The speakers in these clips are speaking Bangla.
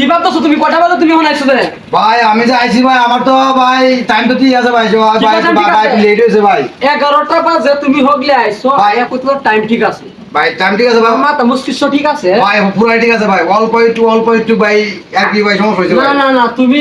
কি ভাবতেছো তুমি? কটা বাজে তুমি এখন আইছো রে ভাই আমি যে আইছি ভাই আমার তো ভাই টাইম তো ঠিক আছে ভাই? ভাই ভাই লেট হয়েছে ভাই। এগারোটা বাজে তুমি হগলে আইছো ভাই। কত টাইম ঠিক আছে। ভাই টাইম ঠিক আছে ভাই? মাথা মস্তিষ্ক ঠিক আছে। ভাই পুরাই ঠিক আছে ভাই। অল্প একটু অল্প একটু ভাই আর কি ভাই সমস্যা হয়েছে না না না তুমি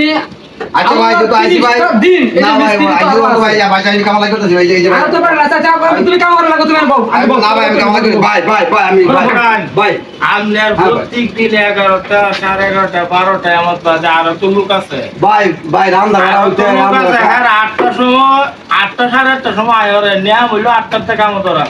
আচ্ছা ভাই যেহেতু আইছি ভাই। দিন না ভাই মিস্ত্রি তো ভাই ভাই চাইনি কামালা করতেছি ভাই এই যে ভাই আরে তো পারে না চাচা তুমি কাম লাগো তুমি বল আমি না ভাই আমি কামালা করি ভাই ভাই ভাই আমি ভাই। ভাই আপনার হ্যাঁ, প্রত্যেক দিন এগারোটা সাড়ে এগারোটা বারোটা এমন বাজে আরও তো লোক আছে। ভাই ভাই হ্যাঁ সময় আটটা সাড়ে আটটার সময় আয় ওরে নেওয়া হইল আটটার থেকে কাম তোরা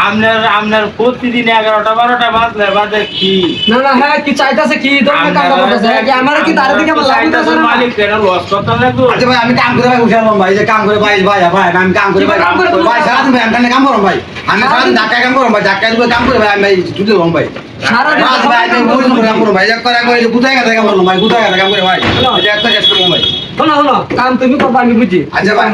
আপনার আপনার প্রতিদিন এগারোটা বারোটা বাজলে বাজে কি? না না হ্যাঁ কি চাইতাছে কি? ধরনের করতেছে। হ্যাঁ, কি আমার কি তার দিকে আমার লাগতেছে না? মালিক কেন? লস করতে লাগবে। আচ্ছা ভাই আমি কাম করে ভাই উঠে এলাম ভাই যে কাম করে ভাই ভাই ভাই আমি কাম করে ভাই কাম করে? ভাই আমি কাম করব ভাই। আমি সারাদিন ধাক্কা কাম করব ভাই ধাক্কা দিয়ে কাম করে ভাই আমি ভাই ছুটি দেবো ভাই। সারা দিন ভাই আমি বই কাম করব ভাই এক করে গুতায় গেছে কাম করব ভাই গুতায় গেছে কাম করে ভাই? যে একটা কাজ করব ভাই। শোনো শোনো কাম তুমি করবা আমি বুঝি। আচ্ছা, ভাই।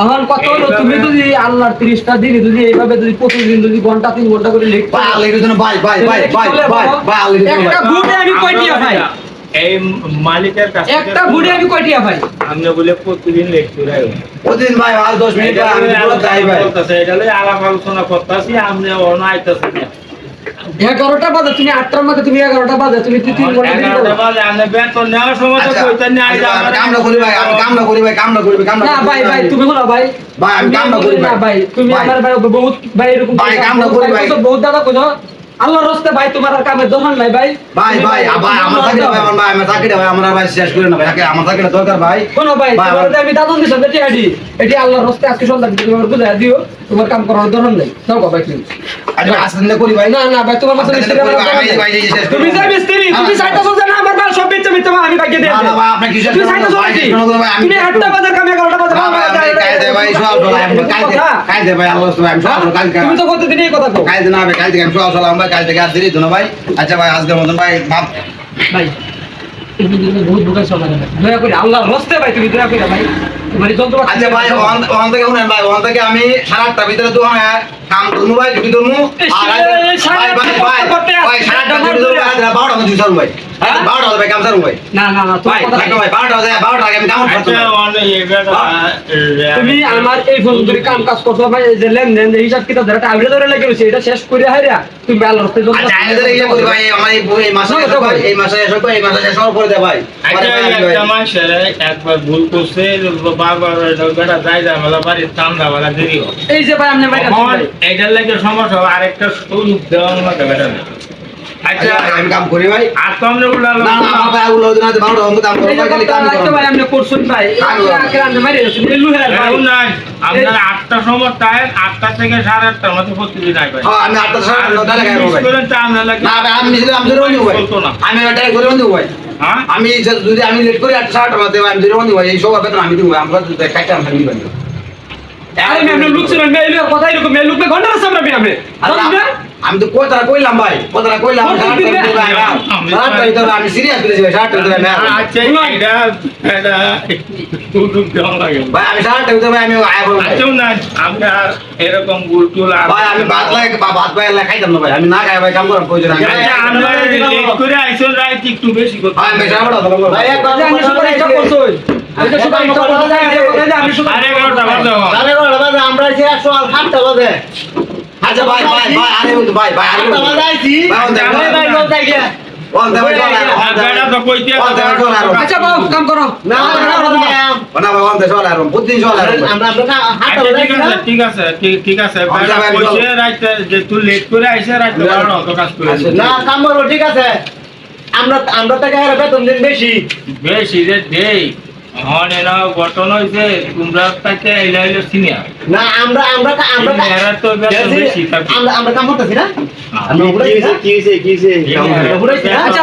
এখন কত হলো তুমি যদি আল্লাহর তিরিশটা দিন যদি এইভাবে যদি প্রতিদিন যদি ঘণ্টা তিন ঘণ্টা করে লিখতে ভাই এর জন্য ভাই ভাই ভাই ভাই ভাই একটা বুটে আমি কয়টিয়া ভাই। এই মালিকের কাছে একটা বুটে আমি কয়টিয়া ভাই। আপনি বলে প্রতিদিন লেকচার প্রতিদিন ভাই আর 10 মিনিট আমি যাই ভাই। এটা লই আলাপ আলোচনা করতেছি আপনি অন্য আইতেছেন এগারোটা বাজে তুমি আটটার মধ্যে তুমি এগারোটা বাজে তুমি কি তিন ঘণ্টা। বাজে আমি বেতন নেওয়ার সময় তো কইতেন না আমি কাম না করি ভাই আমি কাম না করি ভাই কাম না করি ভাই কাম না ভাই ভাই তুমি হলো ভাই ভাই, আমি করি না ভাই। তুমি আমার ভাই বহুত ভাই এরকম ভাই, করি ভাই ভাই। বহুত দাদা কইছো আল্লাহর রাস্তে ভাই তোমার আর কামের দোকান নাই ভাই। ভাই ভাই ভাই আমার চাকরি ভাই আমার ভাই আমার চাকরি ভাই আমার ভাই শেষ করে না ভাই আগে আমার চাকরিটা দরকার ভাই। শোনো ভাই ভাই, তোমার ভাই। আমি দাদন দিছি বেটি আডি এটি আল্লাহর রাস্তে আজকে সন্ধ্যা দিতে তোমার বুঝাই দিও তোমার কাম করার দরকার নাই। দাও ভাই তুমি। আচ্ছা আসলে না করি ভাই। না না ভাই তোমার মতো আজকে মিস্ত্রি ভাই। ভাই শেষ তুমি। যে মিস্ত্রি তুমি চাইতেছো যে না আমার মাল সব বেচে মিথ্যা আমি না, দেব না, ভাই, আপনি জন্য চাইতেছো ভাই, ভাই, তুমি আটটা বাজার কামে ভাই, কাইদে ভাই, সব আমি কাইদে, কাইদে ভাই, আল্লাহ সব, আমি সব সব কাইদে তুমি তো প্রতিদিন এই কথা কও কাইদে না ভাই, কাইদে, আমি সব ভাই, কাইদে, দিই ভাই। আচ্ছা ভাই, আজকের মতন ভাই, মাপ। ভাই তুমি বহুত বোকা চলা দয়া করে আল্লাহ রস্তে ভাই তুমি দয়া করে ভাই আচ্ছা ভাই, ওখান- ওখান থেকে শুনেন ভাই, ওখান থেকে আমি সাড়ে আটটার ভিতরে তো হ্যাঁ, কাম করব ভাই, ছুটি করব। ভাই, ভাই, ভাই, ভাই, সাড়ে আটটার ছুটি করব, আর ছুটি করব ভাই। হ্যাঁ? বারোটা হবে কাম সারবো ভাই। না না না ভাই, ভাই, বারোটা হবে, বারোটার আমি কাম করতে আচ্ছা তুমি আমার এই ফোন ধরে কাম কাজ করতে ভাই এই যে লেনদেন এই হিসাব কিতাব ধরে টাইমে ধরে লেগে গেছে এটা শেষ করে হাইরা তুমি আচ্ছা, ধরে ইয়ে করি ভাই, আমার এই মাসে। এই মাসে শেষ এই মাসে শেষ হওয়ার পরে দে ভাই। আচ্ছা। একটা একবার ভুল করছে বারবার বেটা যাই যায় মেলা বাড়ির ঠান্ডা বেলা দেরি এই যে ভাই আপনি এইটার লাগে সমস্যা আরেকটা সুযোগ দেওয়ার মতো বেটা আচ্ছা আমি কাম করি ভাই। আর তো আমরা না, না, কাম ভাই, খালি কাম ভাই করছেন ভাই। ভাই। আপনার আটটার সময় টাইম আটটা থেকে সাড়ে আটটার মধ্যে প্রতিদিন আসবেন হ্যাঁ, আমি আটটা সাড়ে আটটা লাগে ভাই। আপনার না ভাই, আমি আমি না। আমি ওটা ধরে বন্ধু ভাই। হ্যাঁ আমি যে- যদি আমি লেট করি আটটা বাজে ভাই, আমি যদি ভাই। এই সব আপনার আমি দিব। আমরা আমরা নিবেন না। আরে আমি আপনি লুক ছিলেন মেইল কথা এরকম মেইল লুকলে ঘণ্টা রাস্তা আমরা জানেন না? আমি তো কথাটা কইলাম ভাই কথাটা কইলাম আমি সিরিয়াস করেছি ভাই। আচ্ছা দেওয়া লাগে ভাই আমি আটটার ভিতরে ভাই আমি। আচ্ছা আমরা এরকম গুল টুল ভাই আমি ভাত লাগে ভাত ভাই এলা খাইতাম না ভাই আমি না খাই ভাই কাম করার প্রয়োজন আমি আচ্ছা, আমরা করে আইসন রাইট একটু বেশি কথা আমি সাড়ে ভাই একবার যে আমি শুধু ইচ্ছা করছই আমি তো শুধু ইচ্ছা করছি যে এই যে কথা যে আমি শুধু সাড়ে এগারোটা বাজে হয়। আচ্ছা ভাই ভাই ভাই আরে বন্ধু ভাই ভাই আরে বন্ধু। ভাই ভাই, আচ্ছা আর আচ্ছা ঠিক আছে ঠিক আছে ঠিক ঠিক আছে। বেটা ভাই, যে তুই লেট করে বারো কাজ করে আচ্ছা, না, কাম করব ঠিক আছে। আমরা আমরা তাকে বেতন দিন বেশি। বেশি যে দেই। হন এনা গঠন হইছে তোমরা তাকে এলা এলো সিনিয়র না আমরা আমরা আমরা এরা তো আমরা আমরা কাম করতেছি না হ্যাঁ। আমরা কি না? কি হইছে কি হইছে? আচ্ছা